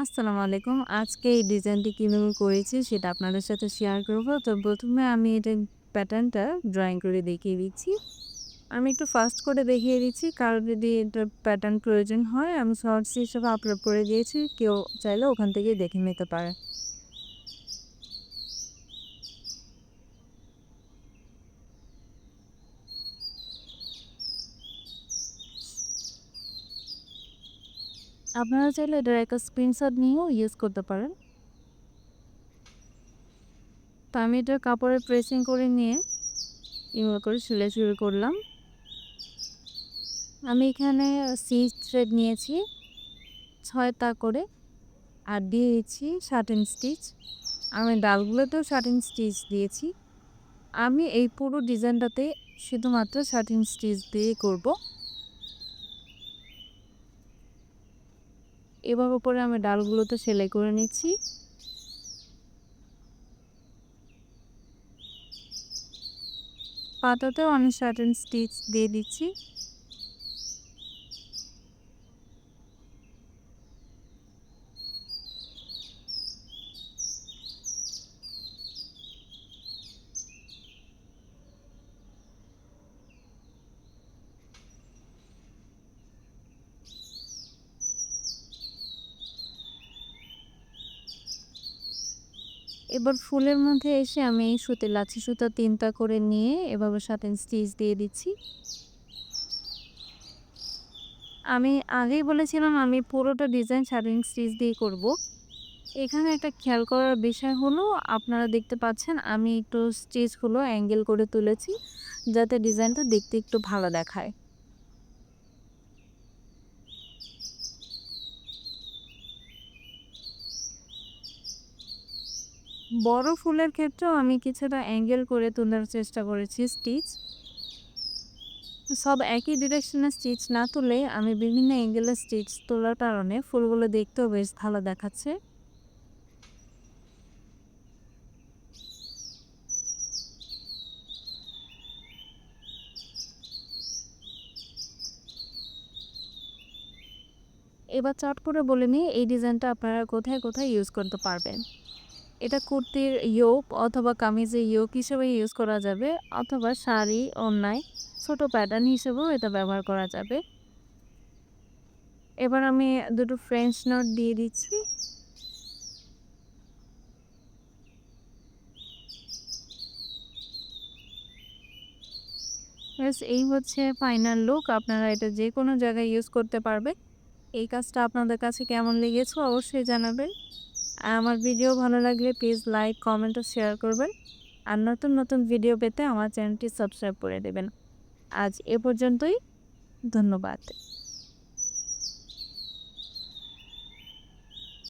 আসসালামু আলাইকুম। আজকে এই ডিজাইনটি কীভাবে করেছি সেটা আপনাদের সাথে শেয়ার করব। তো প্রথমে আমি এটা প্যাটার্নটা ড্রয়িং করে দেখিয়ে দিচ্ছি। আমি একটু ফাস্ট করে দেখিয়ে দিচ্ছি। কারও যদি এটা প্যাটার্ন প্রয়োজন হয়, আমি শর্টস হিসেবে আপলোড করে দিয়েছি। কেউ চাইলে ওখান থেকে দেখে নিতে পারে। আপনারা চাইলে এটার একটা স্ক্রিনশট নিয়েও ইউজ করতে পারেন। তো আমি এটা কাপড়ে প্রেসিং করে নিয়ে এভাবে করে সেলাই শুরু করলাম। আমি এখানে সিজ থ্রেড নিয়েছি, ছয় তা করে, আর দিয়ে দিচ্ছি শার্টিন স্টিচ। আমি ডালগুলোতেও শার্টিন স্টিচ দিয়েছি। আমি এই পুরো ডিজাইনটাতে শুধুমাত্র শার্টিন স্টিচ দিয়ে করব। এবার উপরে আমি ডালগুলোতে সেলাই করে নিচ্ছি। পাতাতেও আমি শার্টন স্টিচ দিয়ে দিচ্ছি। এবার ফুলের মধ্যে এসে আমি এই সুতির লাচ্ছি সুতা তিনটা করে নিয়ে এভাবে সাথে স্টিচ দিয়ে দিচ্ছি। আমি আগেই বলেছিলাম আমি পুরোটা ডিজাইন শার্টিন স্টিচ দিয়ে করব। এখানে একটা খেয়াল করার বিষয় হলো, আপনারা দেখতে পাচ্ছেন আমি একটু স্টিচগুলো অ্যাঙ্গেল করে তুলেছি, যাতে ডিজাইনটা দেখতে একটু ভালো দেখায়। বড় ফুলের ক্ষেত্রেও আমি কিছুটা অ্যাঙ্গেল করে তোলার চেষ্টা করেছি স্টিচ। সব একই ডিরেকশনে স্টিচ না তুলে আমি বিভিন্ন অ্যাঙ্গেলে স্টিচ তোলার কারণে ফুলগুলো দেখতেও বেশ ভালো দেখাচ্ছে। এবার চট করে বলে নিই এই ডিজাইনটা আপনারা কোথায়, কোথায় ইউজ করতে পারবেন। এটা কুর্তির ইয়োক অথবা কামিজের ইয়োক হিসেবে ইউজ করা যাবে অথবা শাড়ি, অন্যায় ছোট প্যাটার্ন হিসেবেও এটা ব্যবহার করা যাবে। এবার আমি দুটো ফ্রেঞ্চ নোট দিয়ে দিচ্ছি। এই হচ্ছে ফাইনাল লুক। আপনারা এটা যে কোনো জায়গায় ইউজ করতে পারবেন। এই কাজটা আপনাদের কাছে কেমন লেগেছে অবশ্যই জানাবেন। আমার ভিডিও ভালো লাগলে প্লিজ লাইক, কমেন্ট ও শেয়ার করবেন। আর নতুন, নতুন ভিডিও পেতে আমার চ্যানেলটি সাবস্ক্রাইব করে দেবেন। আজ এ পর্যন্তই। ধন্যবাদ।